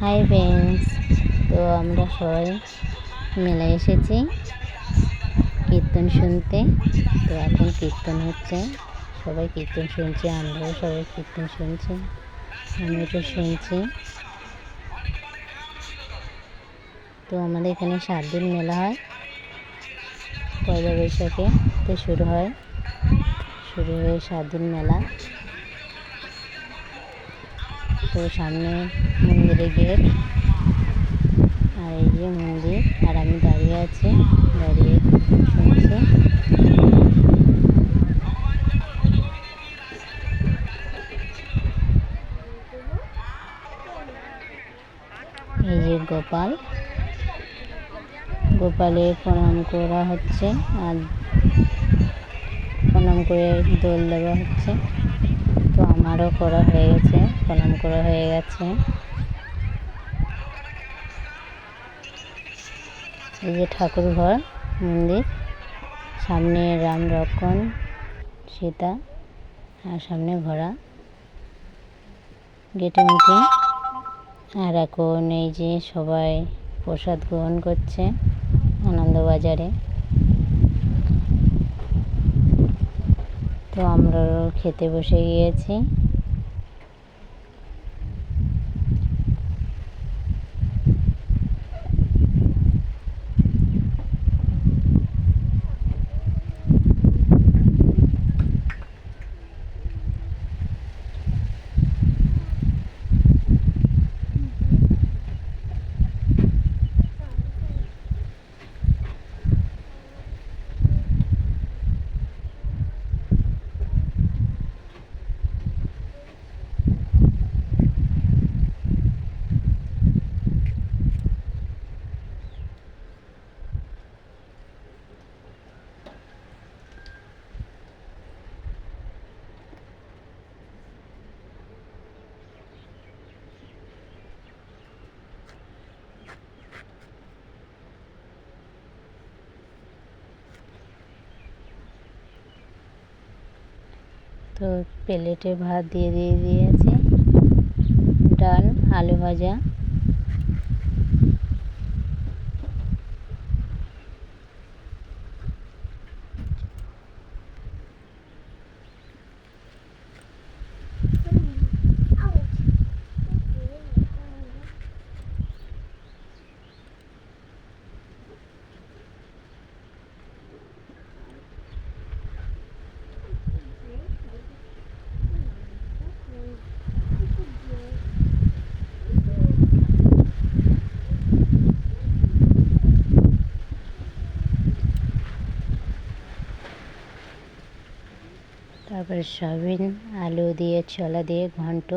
Hi friends তো আমরা সবাই মেলায় এসেছি কীর্তন শুনতে। তো এখন কীর্তন হচ্ছে, সবাই কীর্তন শুনছে, আমরাও সবাই কীর্তন শুনছি আমি তো শুনছি। তো আমাদের এখানে সাত দিন মেলা হয়, পয়লা বৈশাখে, তো শুরু হয়, শুরু হয়ে সাত দিন মেলা। তো সামনে মন্দিরে গেট আর এই যে মন্দির, আর আমি দাঁড়িয়ে আছি, দাঁড়িয়ে শুনছি। এই যে গোপাল গোপালের প্রণাম করা হচ্ছে, আর প্রণাম করে দোল দেওয়া হচ্ছে। তো আমারও করা হয়ে গেছে, প্রণাম করা হয়ে গেছে। এই যে ঠাকুর ঘর মন্দির, সামনে রাম লক্ষ্মণ সীতা আর সামনে ঘোড়া গেটে মুখে আর এখন এই যে সবাই প্রসাদ গ্রহণ করছে আনন্দবাজারে। তো আমরাও খেতে বসে গিয়েছি। তো প্লেটে ভাত দিয়ে দিয়ে দিয়েছে। ডাল আলু ভাজা। তারপরে সয়াবিন আলু দিয়ে ছোলা দিয়ে ঘন্ট।